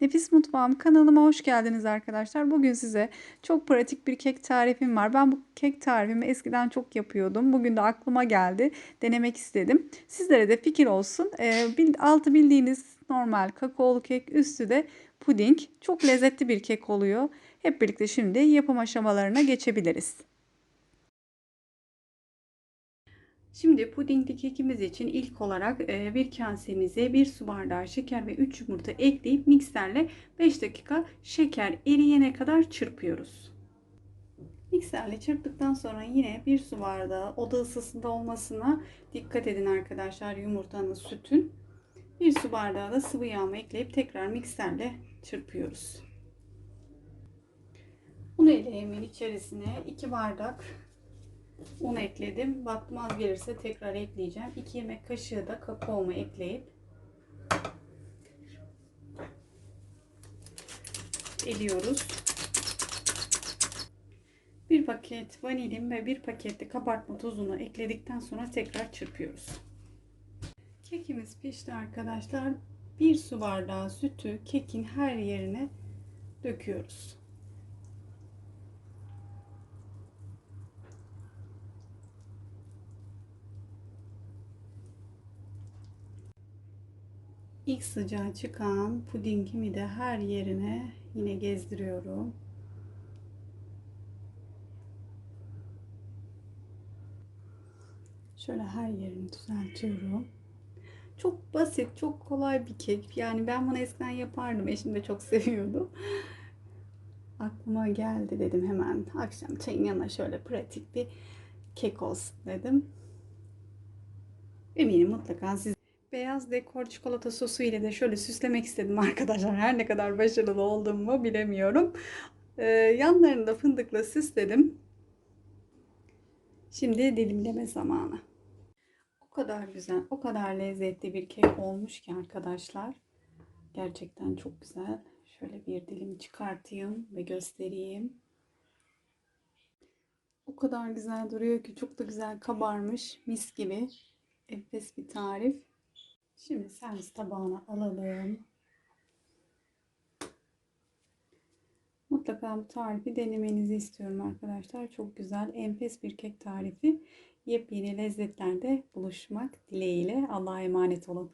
Nefis Mutfağım kanalıma hoş geldiniz arkadaşlar. Bugün size çok pratik bir kek tarifim var. Ben bu kek tarifimi eskiden çok yapıyordum. Bugün de aklıma geldi. Denemek istedim. Sizlere de fikir olsun. Ee, altı bildiğiniz normal kakaolu kek, üstü de puding. Çok lezzetli bir kek oluyor. Hep birlikte şimdi yapım aşamalarına geçebiliriz. Şimdi pudingli kekimiz için ilk olarak e, bir kasemize 1 su bardağı şeker ve 3 yumurta ekleyip mikserle 5 dakika şeker eriyene kadar çırpıyoruz. Mikserle çırptıktan sonra yine 1 su bardağı oda ısısında olmasına dikkat edin arkadaşlar yumurtanın sütün. 1 su bardağı da sıvı yağ ekleyip tekrar mikserle çırpıyoruz. Un eleğimin içerisine 2 bardak un ekledim. Baktım az gelirse tekrar ekleyeceğim. 2 yemek kaşığı da kakaomu ekleyip eliyoruz. Bir paket vanilim ve bir paket kabartma tozunu ekledikten sonra tekrar çırpıyoruz. Kekimiz pişti arkadaşlar. Bir su bardağı sütü kekin her yerine döküyoruz. İlk sıcağı çıkan pudingimi de her yerine yine gezdiriyorum. Şöyle her yerini düzeltiyorum. Çok basit, çok kolay bir kek. Yani ben bunu eskiden yapardım. Eşim de çok seviyordu. Aklıma geldi dedim hemen. Akşam çayın yanına şöyle pratik bir kek olsun dedim. Eminim mutlaka siz beyaz dekor çikolata sosu ile de şöyle süslemek istedim arkadaşlar. Her ne kadar başarılı olduğumu bilemiyorum. Ee, yanlarını da fındıkla süsledim. Şimdi dilimleme zamanı. O kadar güzel, o kadar lezzetli bir kek olmuş ki arkadaşlar. Gerçekten çok güzel. Şöyle bir dilim çıkartayım ve göstereyim. O kadar güzel duruyor ki çok da güzel kabarmış. Mis gibi. Enfes bir tarif. Şimdi servis tabağına alalım. Mutlaka bu tarifi denemenizi istiyorum arkadaşlar. Çok güzel, enfes bir kek tarifi. Yepyeni lezzetlerde buluşmak dileğiyle. Allah'a emanet olun.